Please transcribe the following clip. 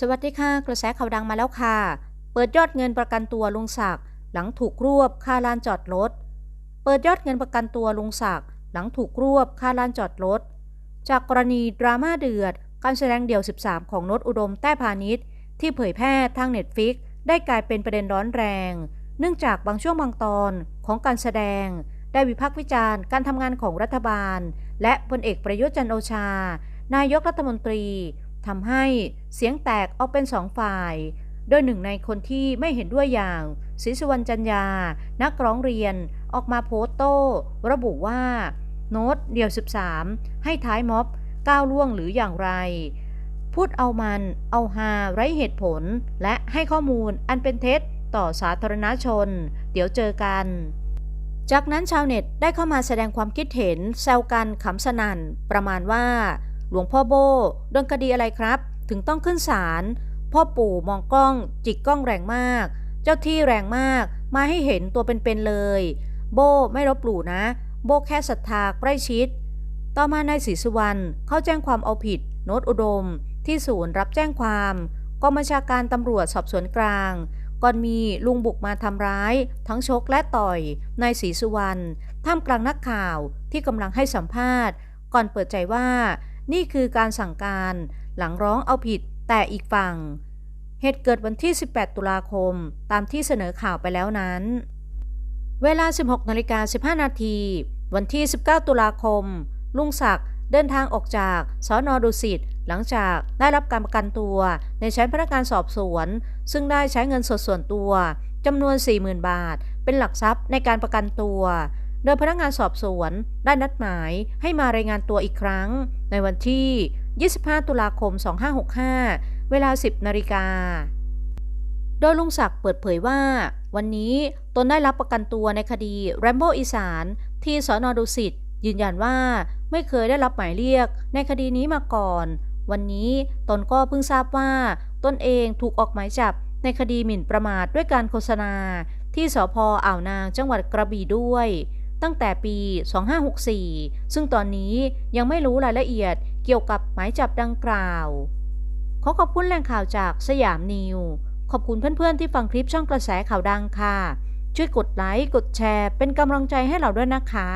สวัสดีค่ะ กระแสข่าวดังมาแล้วค่ะ เปิดยอดเงินประกันตัวลุงศักดิ์หลังถูกรวบค่าลานจอดรถ เปิดยอดเงินประกันตัวลุงศักดิ์หลังถูกรวบค่าลานจอดรถ จากกรณีดราม่าเดือด การแสดงเดี่ยว 13 ของนตอุดมแต้พาณิชย์ ที่เผยแพร่ทางเน็ตฟิกได้กลายเป็นประเด็นร้อนแรง เนื่องจากบางช่วงบางตอนของการแสดง ได้วิพากษ์วิจารณ์การทำงานของรัฐบาล และพลเอกประยุทธ์จันโอชา นายกรัฐมนตรี ทำให้เสียงแตกออกเป็นสองฝ่าย โดยหนึ่งในคนที่ไม่เห็นด้วยอย่างศรีสุวรรณจันยา นักร้องเรียนออกมาโพสต์โต้ระบุว่า โน้ตเดี่ยว 13 ให้ท้ายม็อบก้าวล่วงหรืออย่างไร พูดเอามัน เอาฮาไร้เหตุผล และให้ข้อมูลอันเป็นเท็จต่อสาธารณชน เดี๋ยวเจอกัน จากนั้นชาวเน็ตได้เข้ามาแสดงความคิดเห็นแซวกันขำสนั่นประมาณว่า หลวงพ่อโบโดนคดีอะไรครับ ถึงต้องขึ้นศาลพ่อปู่มองกล้อง จิกกล้องแรงมาก เจ้าที่แรงมาก มาให้เห็นตัวเป็นๆเลย โบไม่ลบหลู่นะ โบแค่ศรัทธาใกล้ชิด ต่อมานายศรีสุวรรณเข้าแจ้งความเอาผิด โนตอุดม ที่ศูนย์รับแจ้งความกองบัญชาการตำรวจสอบสวนกลางก่อนมีลุงบุกมาทำร้าย ทั้งชกและต่อยนายศรีสุวรรณท่ามกลางนักข่าวที่กำลังให้สัมภาษณ์ ก่อนเปิดใจว่า นี่คือการสั่งการหลังร้องเอาผิดแต่อีกฝั่ง เหตุเกิดวันที่ 18 ตุลาคมตามที่เสนอข่าวไปแล้วนั้น เวลา 16นาฬิกา15 นาที วันที่ 19 ตุลาคม ลุงศักดิ์เดินทางออกจากสอนอดุสิตหลังจากได้รับการประกันตัวในชั้นพนักงานสอบสวน ซึ่งได้ใช้เงินสดส่วนตัวจำนวน 40,000 บาท เป็นหลักทรัพย์ในการประกันตัว โดยพนักงานสอบสวนได้นัดหมายให้มารายงานตัวอีกครั้ง ในวันที่ 25 ตุลาคม 2565 เวลา 10 นาฬิกา โดยลุงศักดิ์เปิดเผยว่า วันนี้ตนได้รับประกันตัวในคดีแรมโบ้อีสาน ที่สอนอดุสิตยืนยันว่าไม่เคยได้รับหมายเรียกในคดีนี้มาก่อน วันนี้ตนก็เพิ่งทราบว่า ตนเองถูกออกหมายจับในคดีหมิ่นประมาทด้วยการโฆษณา ที่สพอ่าวนางจังหวัดกระบี่ด้วย ตั้งแต่ปี 2564 ซึ่งตอนนี้ยังไม่รู้รายละเอียดเกี่ยวกับหมายจับดังกล่าว ขอขอบคุณแหล่งข่าวจากสยามนิว ขอบคุณเพื่อนๆที่ฟังคลิปช่องกระแสข่าวดังค่ะ ช่วยกดไลค์ กดแชร์ เป็นกำลังใจให้เราด้วยนะคะ